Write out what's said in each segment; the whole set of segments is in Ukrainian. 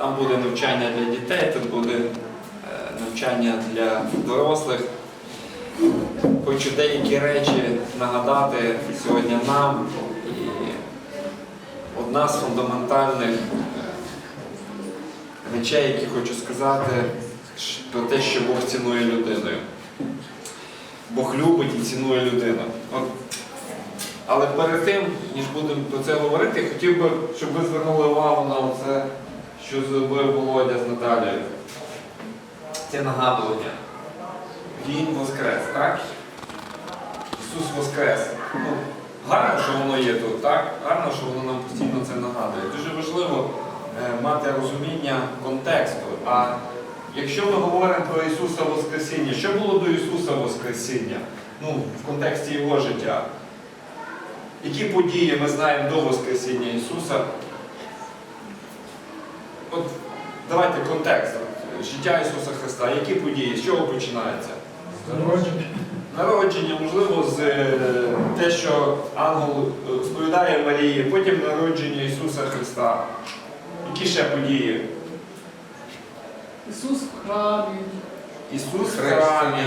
Там буде навчання для дітей, тут буде е, навчання для дорослих. Хочу деякі речі нагадати сьогодні нам. І одна з фундаментальних е, речей, які хочу сказати, про те, що Бог цінує людиною. Бог любить і цінує людину. Але перед тим, ніж будемо про це говорити, хотів би, щоб ви звернули увагу на це, що зробив Володя з Наталією. Це нагадування. Він воскрес, так? Ісус воскрес. Ну, гарно, що воно є тут, так? Гарно, що воно нам постійно це нагадує. Дуже важливо е, мати розуміння контексту. А якщо ми говоримо про Ісуса Воскресіння, що було до Ісуса Воскресіння? Ну, в контексті Його життя. Які події ми знаємо до Воскресіння Ісуса? От давайте контекст. Життя Ісуса Христа. Які події? З чого починається? Народження. Народження, можливо, з е, те, що ангел е, сповідає Марії, потім народження Ісуса Христа. Які ще події? Ісус в храмі, Ісус в Хрещення. храмі,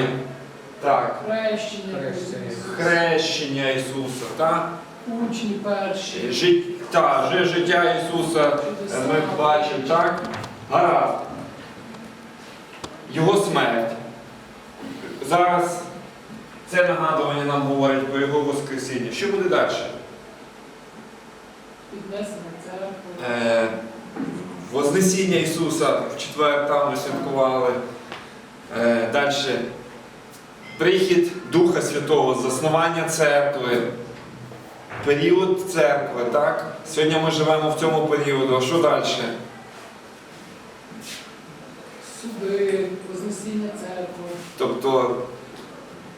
так, хрещення, Хрещення. Ісуса, хрещення Ісуса, так? учні перші, Життя, життя Ісуса е, ми бачимо, так? Гаразд. Його смерть. Зараз це нагадування нам говорить про Його Воскресіння. Що буде далі? піднесення церкви, Е, Вознесіння Ісуса в четвер там ми святкували. Е, Далі. Прихід Духа Святого, заснування церкви, період церкви, так? Сьогодні ми живемо в цьому періоду. А що далі? Вознесіння церкви, Тобто,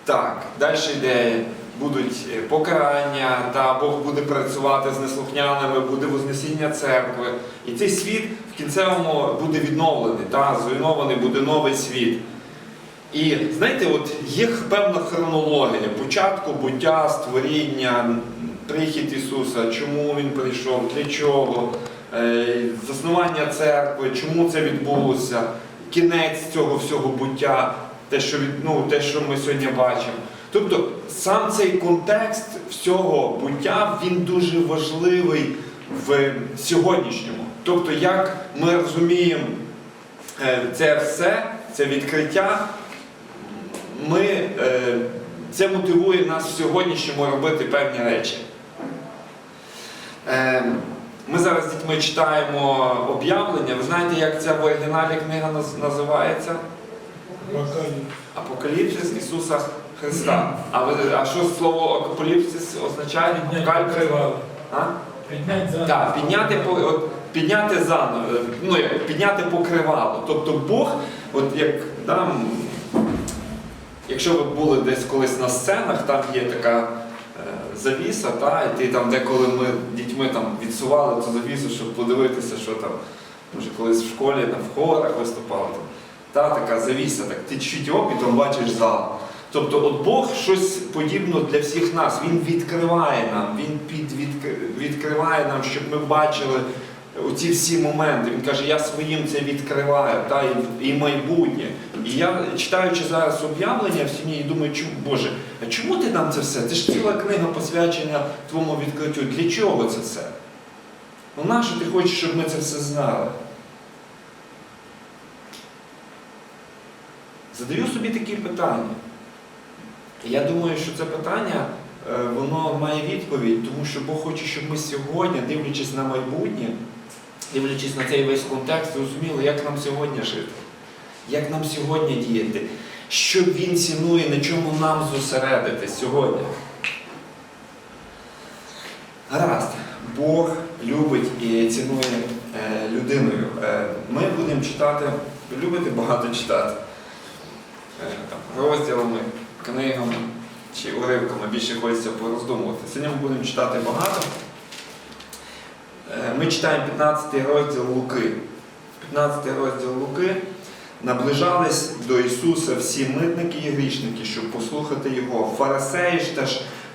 так, далі йде, будуть е, покарання, та Бог буде працювати з неслухняними, буде вознесіння церкви. І цей світ в кінцевому буде відновлений, та, зруйнований буде новий світ. І знаєте, от є певна хронологія початку буття, створіння, прихід Ісуса, чому Він прийшов, для чого, е, заснування церкви, чому це відбулося, кінець цього всього буття, те, що, ну, те, що ми сьогодні бачимо. Тобто сам цей контекст всього буття він дуже важливий в сьогоднішньому. Тобто, як ми розуміємо е, це все, це відкриття, ми, е, це мотивує нас в сьогоднішньому робити певні речі. Ми зараз з дітьми читаємо об'явлення. Ви знаєте, як ця в оригіналі книга називається? Апокаліпсис Ісуса Христа. А, ви, а що слово апокаліпсис означає? Апокаліпсис? А? Піднять за. Так, підняти, по- от, підняти заново, ну, як, підняти покривало. Тобто Бог, от як да, м, якщо ви були десь колись на сценах, там є така завіса, та, і ти там деколи ми дітьми там відсували цю завісу, щоб подивитися, що там, може колись в школі там, в хорах виступали. Там, та, така завіса, так ти чуть оп, і там бачиш зал. Тобто от Бог щось подібне для всіх нас. Він відкриває нам, Він під, відк- відкриває нам, щоб ми бачили оці всі моменти. Він каже, я своїм це відкриваю, та, і майбутнє. І я, читаючи зараз об'явлення в сім'ї, думаю, чому, Боже, а чому ти нам це все? Це ж ціла книга посвячена твоєму відкриттю. Для чого це все? Ну нащо ти хочеш, щоб ми це все знали? Задаю собі такі питання. Я думаю, що це питання е, воно має відповідь, тому що Бог хоче, щоб ми сьогодні, дивлячись на майбутнє, дивлячись на цей весь контекст, розуміли, як нам сьогодні жити, як нам сьогодні діяти, що Він цінує, на чому нам зосередитись сьогодні. Гаразд, Бог любить і цінує е, людиною. Е, ми будемо читати, любите багато читати е, розділами, книгами чи уривками більше хочеться пороздумувати. Сьогодні ми будемо читати багато. Е, Ми читаємо 15 розділ Луки. 15 розділ Луки. Наближались до Ісуса всі митники і грішники, щоб послухати Його. Фарисеї ж та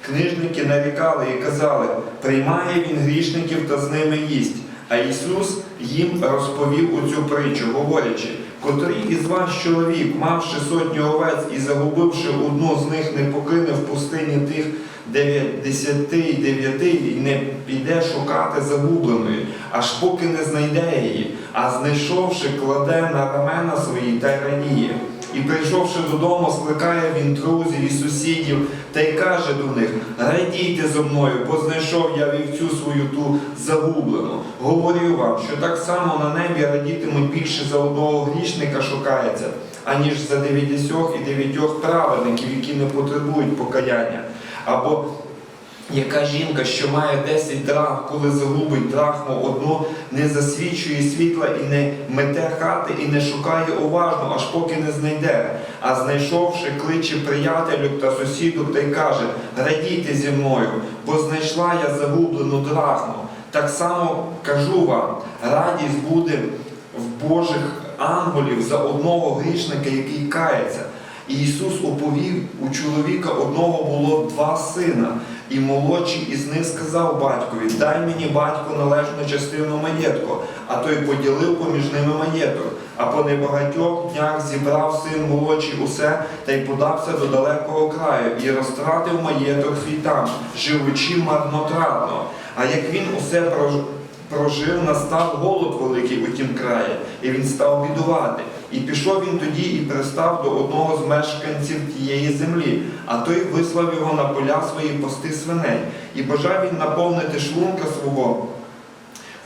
книжники нарікали і казали, приймає він грішників та з ними їсть. А Ісус їм розповів оцю притчу, говорячи, котрий із вас чоловік, мавши сотню овець і загубивши одну з них, не покине в пустині тих дев'ятдесяти і дев'яти і не піде шукати загубленої, аж поки не знайде її, а знайшовши, кладе на рамена свої та й радіє. І прийшовши додому, скликає він друзів і сусідів та й каже до них: радійте зо мною, бо знайшов я вівцю свою ту загублену. Говорю вам, що так само на небі радітимуть більше за одного грішника шукається, аніж за дев'ятдесьох і дев'ятьох праведників, які не потребують покаяння. Або яка жінка, що має 10 драхм, коли загубить драхму одну, не засвічує світла і не мете хати, і не шукає уважно, аж поки не знайде. А знайшовши, кличе приятелю та сусіду та й каже: радійте зі мною, бо знайшла я загублену драхму. Так само кажу вам, радість буде в Божих ангелів за одного грішника, який кається. Ісус оповів, у чоловіка одного було два сина, і молодший із них сказав батькові: Дай мені батько належну частину маєтку, а той поділив поміж ними маєток. А по небагатьох днях зібрав син молодший усе та й подався до далекого краю, і розтратив маєток свій там, живучи марнотратно. А як він усе прожив, настав голод великий у тім краї, і він став бідувати. І пішов він тоді і пристав до одного з мешканців тієї землі, а той вислав його на поля свої пасти свиней, і бажав він наповнити шлунка свого,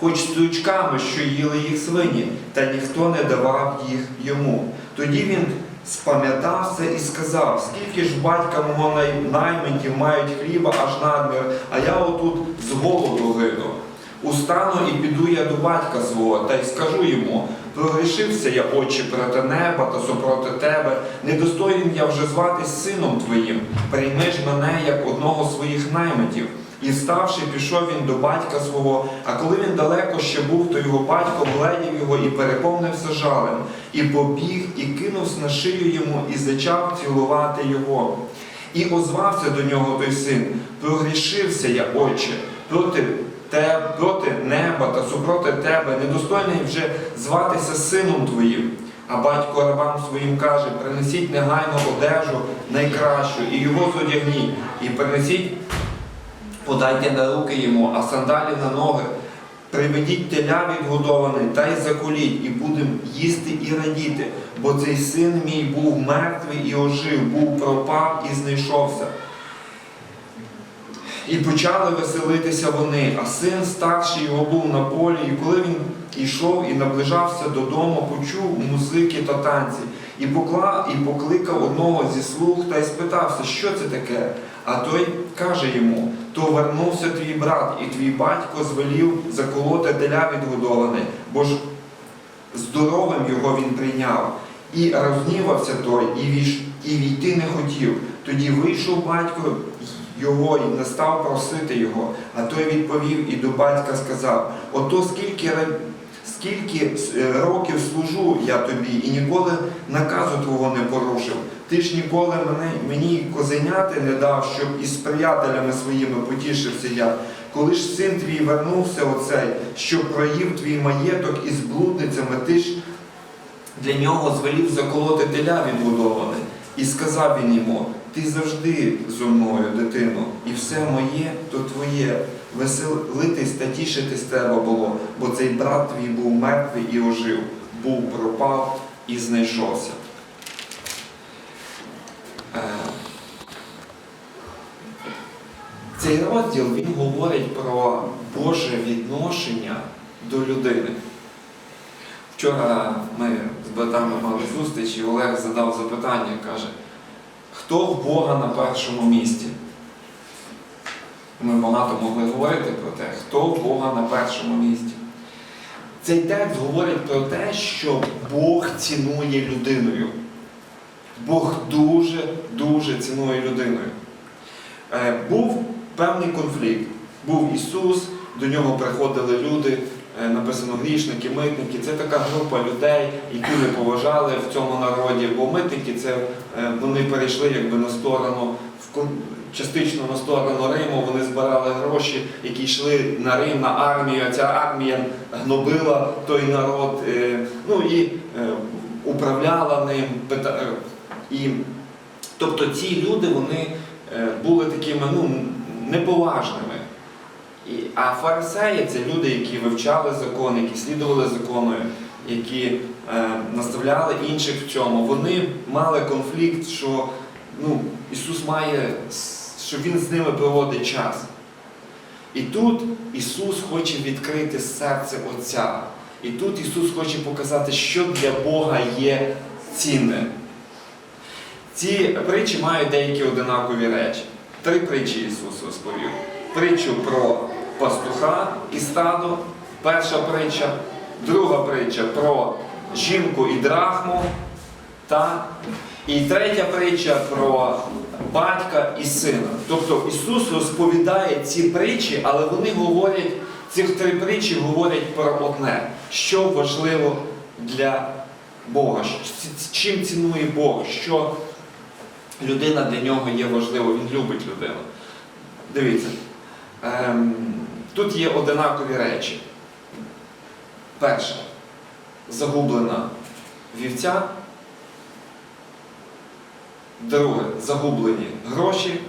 хоч сучками, що їли їх свині, та ніхто не давав їх йому. Тоді він спам'ятався і сказав, скільки ж батька мого най- наймитів мають хліба аж надмір, а я отут з голоду гину. Устану і піду я до батька свого, та й скажу йому, прогрішився я очі проти неба та супроти тебе, недостоїн я вже зватись сином твоїм, прийми ж мене як одного своїх наймитів. І вставши, пішов він до батька свого, а коли він далеко ще був, то його батько вгледів його і переповнився жалем, і побіг, і кинувся на шию йому, і зачав цілувати його. І озвався до нього той син, прогрішився я, отче, проти те, проти неба та супроти тебе, недостойний вже зватися сином твоїм. А батько рабам своїм каже: принесіть негайно одежу найкращу, і його зодягніть, і принесіть, подайте на руки йому, а сандалі на ноги. Приведіть теля відгодований та й заколіть, і будемо їсти і радіти, бо цей син мій був мертвий і ожив, був пропав і знайшовся. І почали веселитися вони, а син старший його був на полі, і коли він йшов і наближався додому, почув музики та танці, і, покла, і покликав одного зі слуг та й спитався, що це таке. А той каже йому: то вернувся твій брат, і твій батько звелів заколоти теля відгодоване, бо ж здоровим його він прийняв. І рознівався той, і, віш, і війти не хотів. Тоді вийшов батько його і не став просити його. А той відповів і до батька сказав: Ото скільки, скільки е, років служу я тобі, і ніколи наказу твого не порушив. Ти ж ніколи мене, мені козеняти не дав, щоб із приятелями своїми потішився я. Коли ж син твій вернувся оцей, що проїв твій маєток із блудницями, ти ж для нього звелів заколоти теля відбудоване. І сказав він йому: Ти завжди зо мною, дитино, і все моє то твоє. Веселитись та тішитись треба було, бо цей брат твій був мертвий і ожив, був пропав і знайшовся. Е, Цей розділ він говорить про Боже відношення до людини. Вчора ми з братами мали зустріч, і Олег задав запитання, каже, хто в Бога на першому місці? Ми багато могли говорити про те, хто в Бога на першому місці. Цей текст говорить про те, що Бог цінує людиною. Бог дуже-дуже цінує людиною. Е, Був певний конфлікт. Був Ісус, до нього приходили люди, написано грішники, митники. Це така група людей, які не поважали в цьому народі, бо митники це е, вони перейшли якби на сторону частично на сторону Риму, вони збирали гроші, які йшли на Рим, на армію. а Ця армія гнобила той народ, е, ну і е, управляла ним. е, І, тобто ці люди вони е, були такими ну, неповажними. І, а фарисеї це люди, які вивчали закон, які слідували закону, які е, наставляли інших в цьому. Вони мали конфлікт, що ну, Ісус має, що Він з ними проводить час. І тут Ісус хоче відкрити серце Отця. І тут Ісус хоче показати, що для Бога є цінне. Ці притчі мають деякі одинакові речі. Три притчі Ісус розповів. Притчу про пастуха і стадо, перша притча, друга притча про жінку і драхму, та, і третя притча про батька і сина. Тобто Ісус розповідає ці притчі, але вони говорять, цих три притчі говорять про одне, що важливо для Бога, чим цінує Бог, що людина для нього є важливо, він любить людину. Дивіться, ем, тут є одинакові речі. Перше, загублена вівця. Друге, загублені гроші.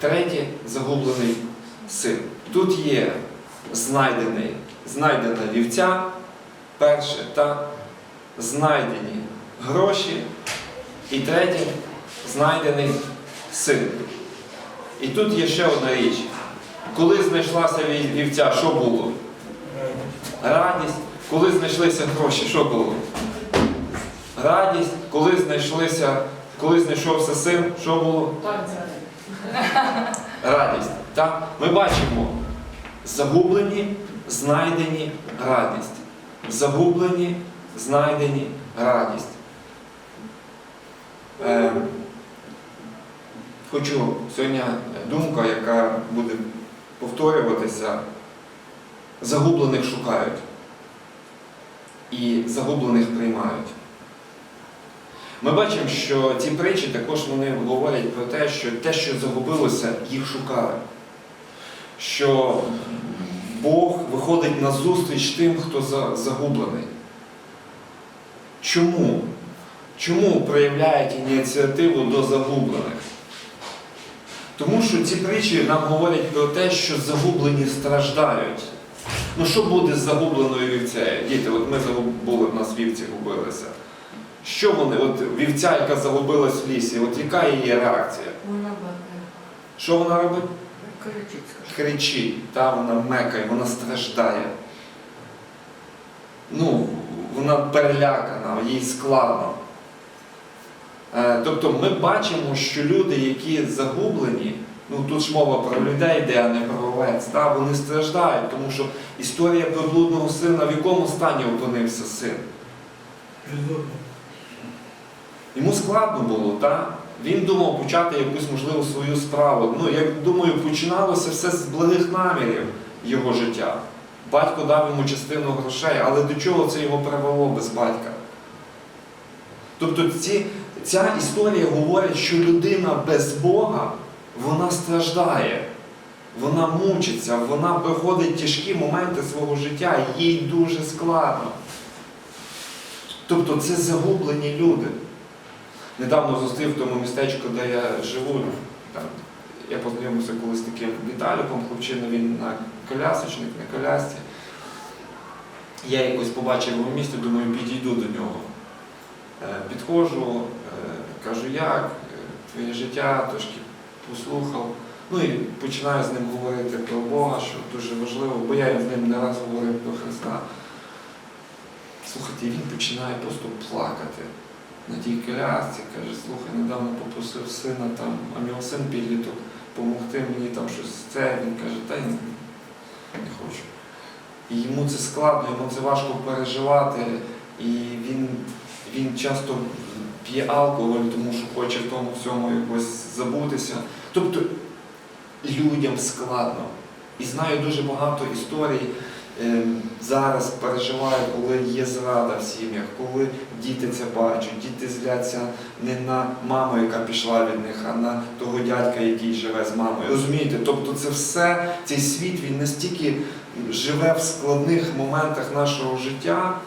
Третє загублений син. Тут є знайдений, знайдена вівця, перше, та знайдені гроші. І третє знайдений син. І тут є ще одна річ. Коли знайшлася вівця, що було? Радість. Коли знайшлися гроші, що було? Радість. Коли знайшлися, коли знайшовся син, що було? Радість. Так? Ми бачимо загублені, знайдені радість. Загублені, знайдені радість. Е, хочу сьогодні думка, яка буде повторюватися. Загублених шукають і загублених приймають. Ми бачимо, що ці притчі також вони говорять про те, що те, що загубилося, їх шукали. Що Бог виходить на зустріч тим, хто загублений. Чому? Чому проявляють ініціативу до загублених? Тому що ці притчі нам говорять про те, що загублені страждають. Ну що буде з загубленою вівцею? Діти, от ми загубили, в нас вівці губилися. Що вони, от вівця, яка загубилась в лісі, от яка її реакція? Вона бакає. Що вона робить? Кричить. Кричить, та вона мекає, вона страждає. Ну, вона перелякана, їй складно. Е, Тобто ми бачимо, що люди, які загублені, ну тут ж мова про людей йде, а не про овець, та, вони страждають, тому що історія про блудного сина, в якому стані опинився син? Йому складно було, так? Він думав почати якусь, можливо, свою справу. Ну, я думаю, починалося все з благих намірів його життя. Батько дав йому частину грошей, але до чого це його привело без батька? Тобто ці, ця історія говорить, що людина без Бога, вона страждає, вона мучиться, вона проходить тяжкі моменти свого життя, їй дуже складно. Тобто це загублені люди. Недавно зустрів в тому містечку, де я живу. Там, я познайомився колись таким Віталіком, хлопчина, він на колясочник, на колясці. Я якось побачив його в місті, думаю, підійду до нього. Е, Підходжу, е, кажу, як, твоє життя, трошки послухав. Ну і починаю з ним говорити про Бога, що дуже важливо, бо я з ним не раз говорив про Христа. Слухайте, він починає просто плакати на тій колясці, каже, слухай, недавно попросив сина там, а в нього син підліток, допомогти мені там щось це. Він каже, та ні, не хочу. І йому це складно, йому це важко переживати. І він, він часто п'є алкоголь, тому що хоче в тому всьому якось забутися. Тобто людям складно. І знаю дуже багато історій, е, зараз переживаю, коли є зрада в сім'ях, коли діти це бачать, діти зляться не на маму, яка пішла від них, а на того дядька, який живе з мамою. Розумієте? Тобто це все, цей світ він настільки живе в складних моментах нашого життя.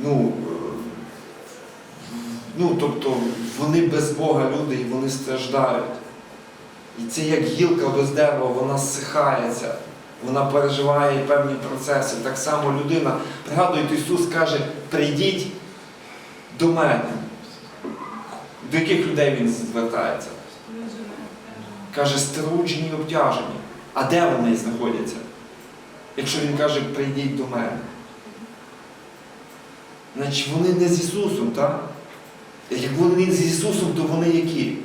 Ну, е, ну тобто вони без Бога люди і вони страждають. І це як гілка без дерева, вона зсихається, вона переживає певні процеси. Так само людина, пригадуєте, Ісус каже, прийдіть до мене. До яких людей Він звертається? Каже, струджені і обтяжені. А де вони знаходяться? Якщо Він каже, прийдіть до мене. Значить, вони не з Ісусом, так? Як вони з Ісусом, то вони які?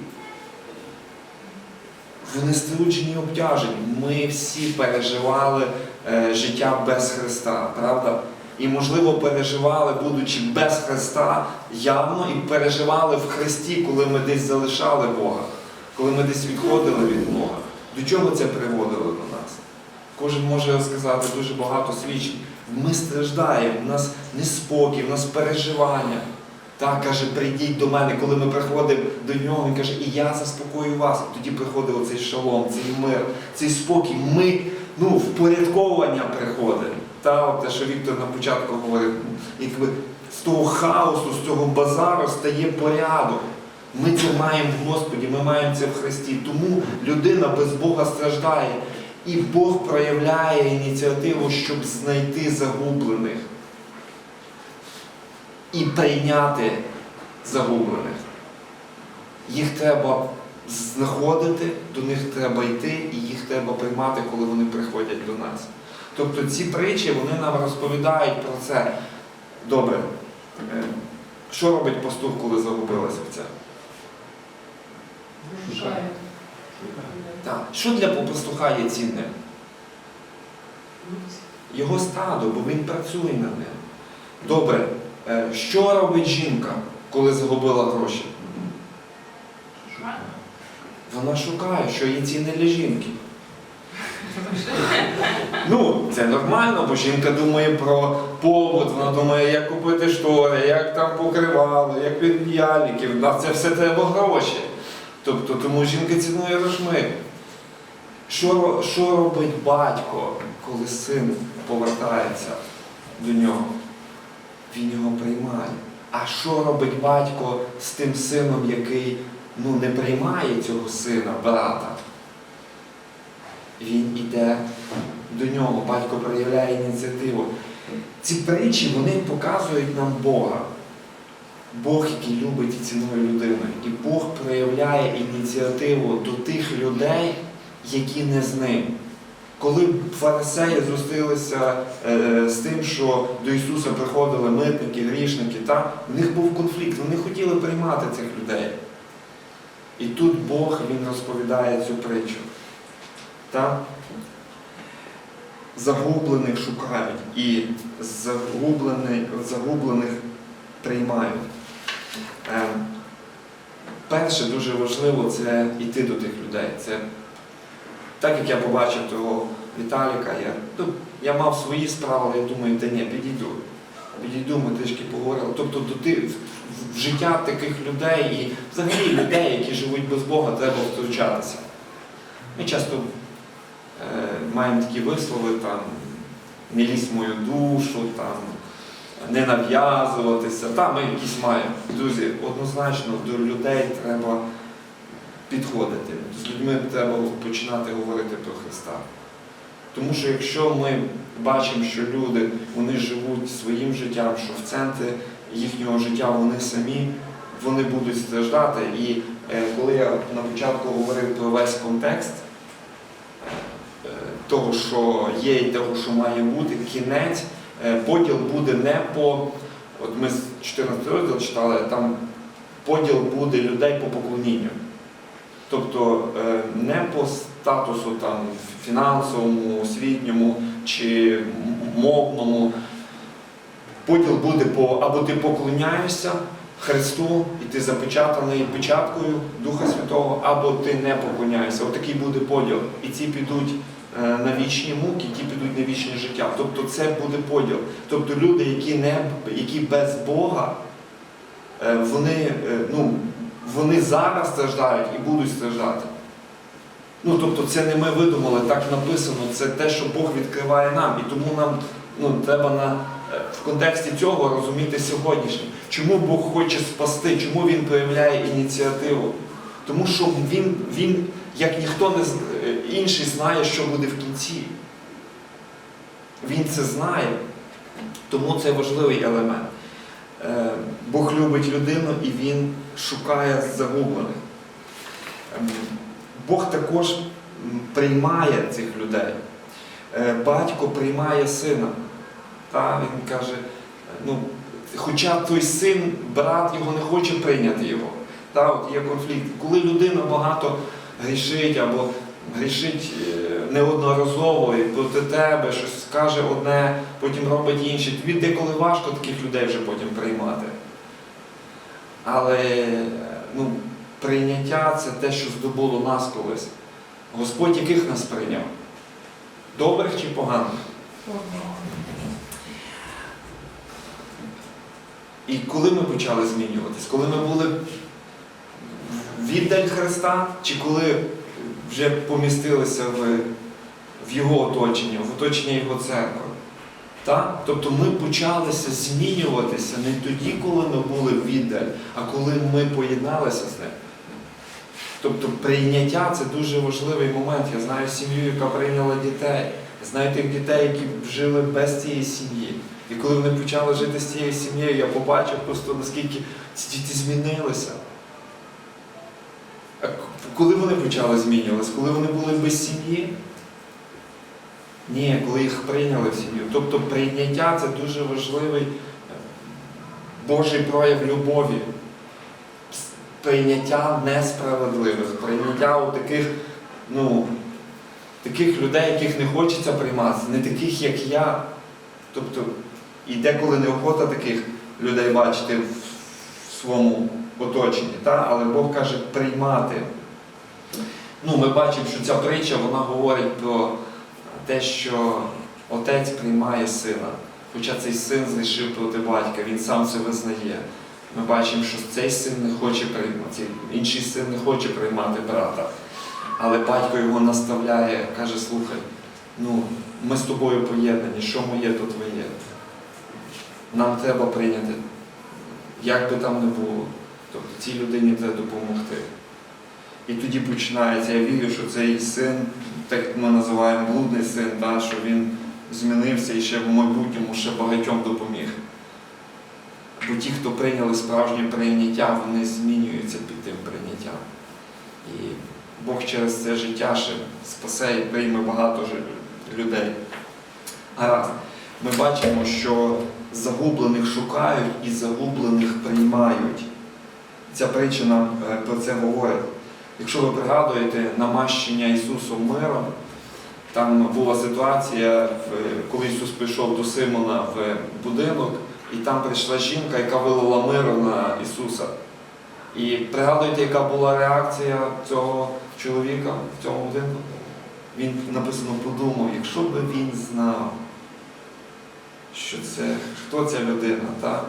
Вони струджені і обтяжені. Ми всі переживали е, життя без Христа, правда? І, можливо, переживали, будучи без Христа, явно і переживали в Христі, коли ми десь залишали Бога, коли ми десь відходили від Бога. До чого це приводило до нас? Кожен може сказати дуже багато свідчень. Ми страждаємо, в нас неспокій, в нас переживання. Так, каже, прийдіть до мене, коли ми приходимо до нього, він каже, і я заспокою вас. Тоді приходить оцей шалом, цей мир, цей спокій. Ми ну, впорядковування приходить. Та, те, що Віктор на початку говорив, якби з того хаосу, з цього базару стає порядок. Ми це маємо в Господі, ми маємо це в Христі. Тому людина без Бога страждає. І Бог проявляє ініціативу, щоб знайти загублених і прийняти загублених. Їх треба знаходити, до них треба йти, і їх треба приймати, коли вони приходять до нас. Тобто ці притчі вони нам розповідають про це. Добре. Е, Що робить пастух, коли загубилася овця? Шукає. Так. Що для пастуха є цінним? Його стадо, бо він працює над ним. Добре, що робить жінка, коли загубила гроші? Вона шукає, що є цінне для жінки. Ну, це нормально, бо жінка думає про побут, вона думає, як купити штори, як там покривало, як від п'яльників. На це все треба гроші. Тобто, тому жінка цінує грошми. Що, що робить батько, коли син повертається до нього? Він його приймає. А що робить батько з тим сином, який ну, не приймає цього сина, брата? Він іде до нього, батько проявляє ініціативу. Ці притчі вони показують нам Бога. Бог, який любить і цінує людину. І Бог проявляє ініціативу до тих людей, які не з ним. Коли фарисеї зустрілися е, з тим, що до Ісуса приходили митники, грішники, та, в них був конфлікт, вони хотіли приймати цих людей. І тут Бог Він розповідає цю притчу. Та? Загублених шукають і загублених, загублених приймають. Е, перше дуже важливо це йти до тих людей. Це так як я побачив того Віталіка, я, ну, я мав свої справи, але я думаю, та ні, підійду. Підійду, ми трішки поговорили. Тобто до ти, в, життя таких людей і взагалі людей, які живуть без Бога, треба втручатися. Ми часто е, маємо такі вислови, там, не лізь мою душу, там, не нав'язуватися. Та, ми якісь маємо. Друзі, однозначно до людей треба підходити. З людьми треба починати говорити про Христа. Тому що якщо ми бачимо, що люди вони живуть своїм життям, що в центрі їхнього життя вони самі, вони будуть страждати. І е, коли я на початку говорив про весь контекст е, того, що є і того, що має бути, кінець, е, поділ буде не по. От ми з 14 розділ читали, там поділ буде людей по поклонінню. Тобто е, не по статусу там, фінансовому, освітньому чи мовному. Поділ буде по або ти поклоняєшся Христу і ти запечатаний печаткою Духа Святого, або ти не поклоняєшся. Отакий буде поділ. І ці підуть е, на вічні муки, ті підуть на вічне життя. Тобто це буде поділ. Тобто люди, які, не, які без Бога, е, вони, ну, вони зараз страждають і будуть страждати. Ну, тобто це не ми видумали, так написано, це те, що Бог відкриває нам. І тому нам ну, треба на, е, в контексті цього розуміти сьогоднішнє. Чому Бог хоче спасти, чому Він проявляє ініціативу? Тому що Він, він як ніхто не, е, інший, знає, що буде в кінці. Він це знає. Тому це важливий елемент. Е, Бог любить людину і Він шукає загублених. Ем, Бог також приймає цих людей. Е, Батько приймає сина. Та, він каже, ну, хоча той син, брат його не хоче прийняти його. Та, от є конфлікт. Коли людина багато грішить або грішить е, неодноразово і проти тебе, щось скаже одне, потім робить інше, тобі деколи важко таких людей вже потім приймати. Але е, ну, прийняття це те, що здобуло нас колись. Господь яких нас прийняв? Добрих чи поганих? І коли ми почали змінюватись? Коли ми були віддаль Христа, чи коли вже помістилися в, в Його оточення, в оточення Його церкви? Так? Тобто ми почалися змінюватися не тоді, коли ми були віддаль, а коли ми поєдналися з ним. Тобто прийняття це дуже важливий момент. Я знаю сім'ю, яка прийняла дітей. Я знаю тих дітей, які жили без цієї сім'ї. І коли вони почали жити з цією сім'єю, я побачив просто наскільки ці діти змінилися. Коли вони почали змінюватися? Коли вони були без сім'ї? Ні, коли їх прийняли в сім'ю. Тобто прийняття це дуже важливий е, Божий прояв любові. Прийняття несправедливих, прийняття у таких, ну, таких людей, яких не хочеться приймати, не таких, як я. Тобто, і деколи неохота таких людей бачити в своєму оточенні, та? але Бог каже приймати. Ну, ми бачимо, що ця притча вона говорить про те, що отець приймає сина. Хоча цей син зрішив проти батька, він сам це визнає. Ми бачимо, що цей син не хоче приймати, інший син не хоче приймати брата. Але батько його наставляє, каже, слухай, ну, ми з тобою поєднані, що моє, то твоє. Нам треба прийняти, як би там не було. Тобто цій людині треба допомогти. І тоді починається, я вірю, що цей син, так як ми називаємо блудний син, та, що він змінився і ще в майбутньому ще багатьом допоміг. Бо ті, хто прийняли справжнє прийняття, вони змінюються під тим прийняттям. І Бог через це життя ще спасе і прийме багато людей. Гаразд. Ми бачимо, що загублених шукають і загублених приймають. Ця притча нам е, про це говорить. Якщо ви пригадуєте намащення Ісусом миром, там була ситуація, коли Ісус прийшов до Симона в будинок, і там прийшла жінка, яка вилила миру на Ісуса. І пригадуєте, яка була реакція цього чоловіка в цьому будинку? Він написано подумав, якщо б він знав, що це, хто ця людина, так?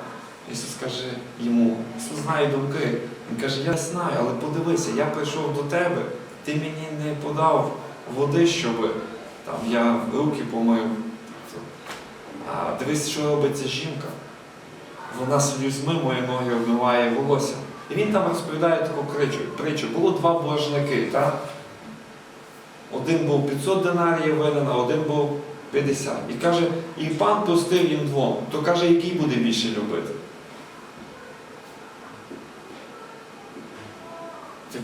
Ісус каже йому, Ісус знає думки. Він каже, я знаю, але подивися, я прийшов до тебе, ти мені не подав води, щоб там, я руки помив. А дивись, що робить ця жінка. Вона слюзьми мої ноги обмиває волосся. І він там розповідає таку кричу, притчу. Було два боржники, так? Один був 500 динаріїв винен, а один був 50. І каже, і пан простив їм двом. То каже, який буде більше любити?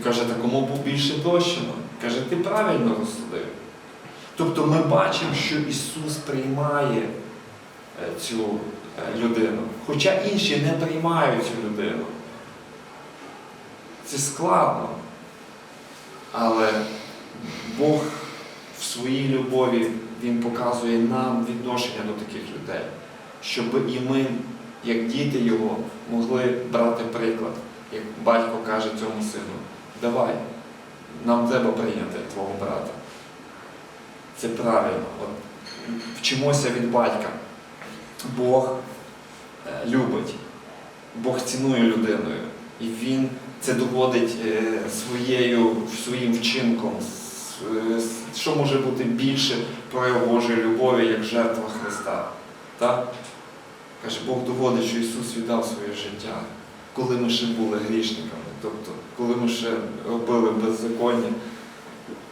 Каже, та кому був більше прощено? Каже, ти правильно розсудив. Тобто ми бачимо, що Ісус приймає е, цю е, людину. Хоча інші не приймають цю людину. Це складно. Але Бог в своїй любові Він показує нам відношення до таких людей, щоб і ми, як діти Його, могли брати приклад, як батько каже цьому сину, давай, нам треба прийняти твого брата. Це правильно. От, вчимося від батька. Бог е, любить, Бог цінує людиною. І Він це доводить е, своєю, своїм вчинком. Е, Що може бути більше прояв Божої любові, як жертва Христа? Так? Каже, Бог доводить, що Ісус віддав своє життя, коли ми ще були грішниками, тобто, коли ми ще робили беззаконня.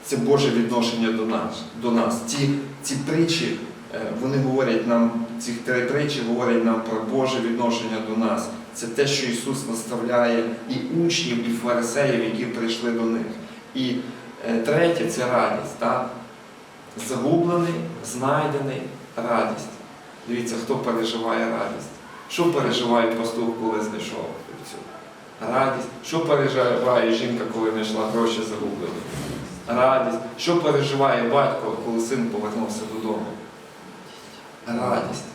Це Боже відношення до нас. До нас. Ці, ці притчі, е, вони говорять нам, ці три притчі говорять нам про Боже відношення до нас. Це те, що Ісус наставляє і учнів, і фарисеїв, які прийшли до них. І е, третє це радість. Так? Загублений, знайдений, радість. Дивіться, хто переживає радість. Що переживає пастух, коли знайшов радість? Що переживає жінка, коли знайшла гроші загублені? Радість. Що переживає батько, коли син повернувся додому? Радість.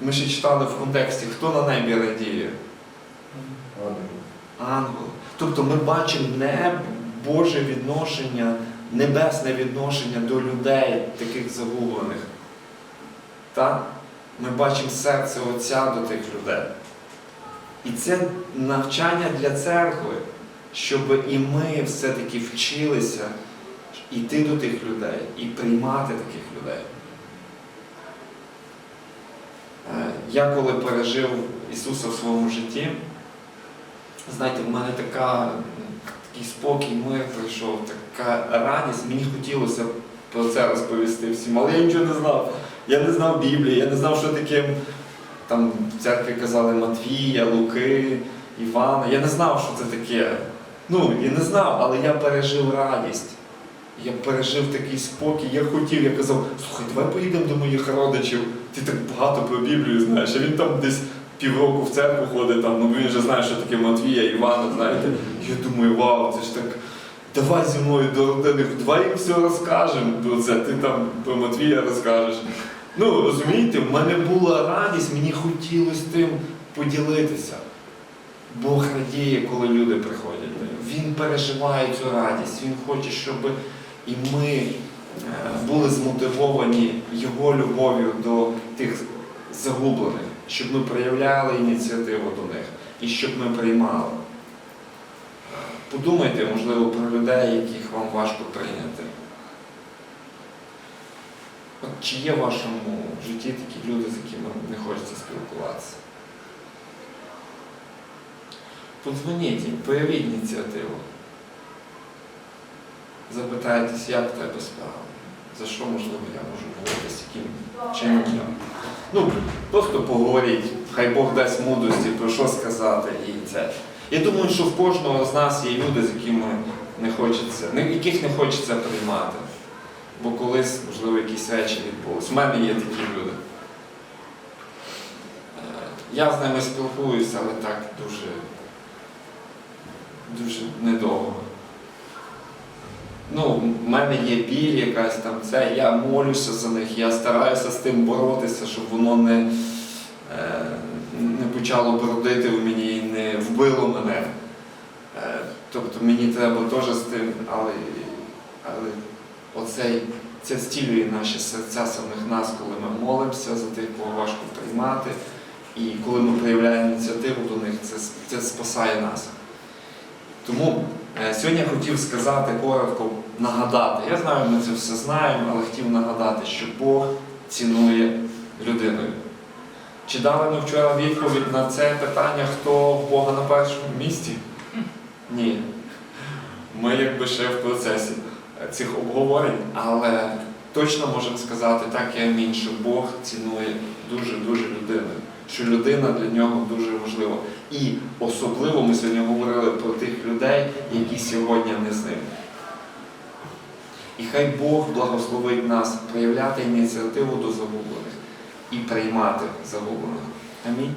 Ми ще читали в контексті, хто на небі радіє? Ангел. Тобто ми бачимо не Боже відношення, небесне відношення до людей, таких загублених. Так? Ми бачимо серце Отця до тих людей. І це навчання для церкви, щоб і ми все-таки вчилися йти до тих людей і приймати таких людей. Е, Я коли пережив Ісуса в своєму житті, знаєте, в мене така, такий спокій, мир прийшов, така радість, мені хотілося про це розповісти всім, але я нічого не знав. Я не знав Біблії, я не знав, що таке там в церкві казали Матвія, Луки, Івана. Я не знав, що це таке. Ну, я не знав, але я пережив радість. Я пережив такий спокій. Я хотів, я казав, слухай, давай поїдемо до моїх родичів. Ти так багато про Біблію знаєш, а він там десь півроку в церкву ходить, там, ну він же знає, що таке Матвія, Івана, знаєте. Я думаю, вау, це ж так. Давай зі мною до родини, давай їм все розкажемо. про це. Ти там про Матвія розкажеш. Ну, розумієте, в мене була радість, мені хотілося тим поділитися. Бог радіє, коли люди приходять. Він переживає цю радість, Він хоче, щоб і ми е, були змотивовані Його любов'ю до тих загублених, щоб ми проявляли ініціативу до них і щоб ми приймали. Подумайте, можливо, про людей, яких вам важко прийняти. От чи є в вашому житті такі люди, з якими не хочеться спілкуватися? Подзвоніть їм, проявіть ініціативу. Запитайтесь, як в тебе справа, за що, можливо, я можу говорити, яким чином. Ну, просто поговоріть, хай Бог дасть мудрості, про що сказати і це. Я думаю, що в кожного з нас є люди, з якими не хочеться, яких не хочеться приймати. Бо колись, можливо, якісь речі відбулись. У мене є такі люди. Е, Я з ними спілкуюся, але так дуже, дуже недовго. Ну, в мене є біль якась там це, я молюся за них, я стараюся з тим боротися, щоб воно не, е, не почало бродити в мені і не вбило мене. Е, тобто мені треба теж з тим, але, але оцей, це зцілює наші серця самих нас, коли ми молимося за тих, кого важко приймати. І коли ми проявляємо ініціативу до них, це, це спасає нас. Тому е, сьогодні я хотів сказати коротко, нагадати. Я знаю, ми це все знаємо, але хотів нагадати, що Бог цінує людиною. Чи дали ми вчора відповідь на це питання, хто Бога на першому місці? Ні. Ми якби ще в процесі цих обговорень, але точно можемо сказати, так і амінь, що Бог цінує дуже-дуже людину, що людина для нього дуже важлива. І особливо ми сьогодні говорили про тих людей, які сьогодні не з ним. І хай Бог благословить нас проявляти ініціативу до загублених і приймати загублених. Амінь.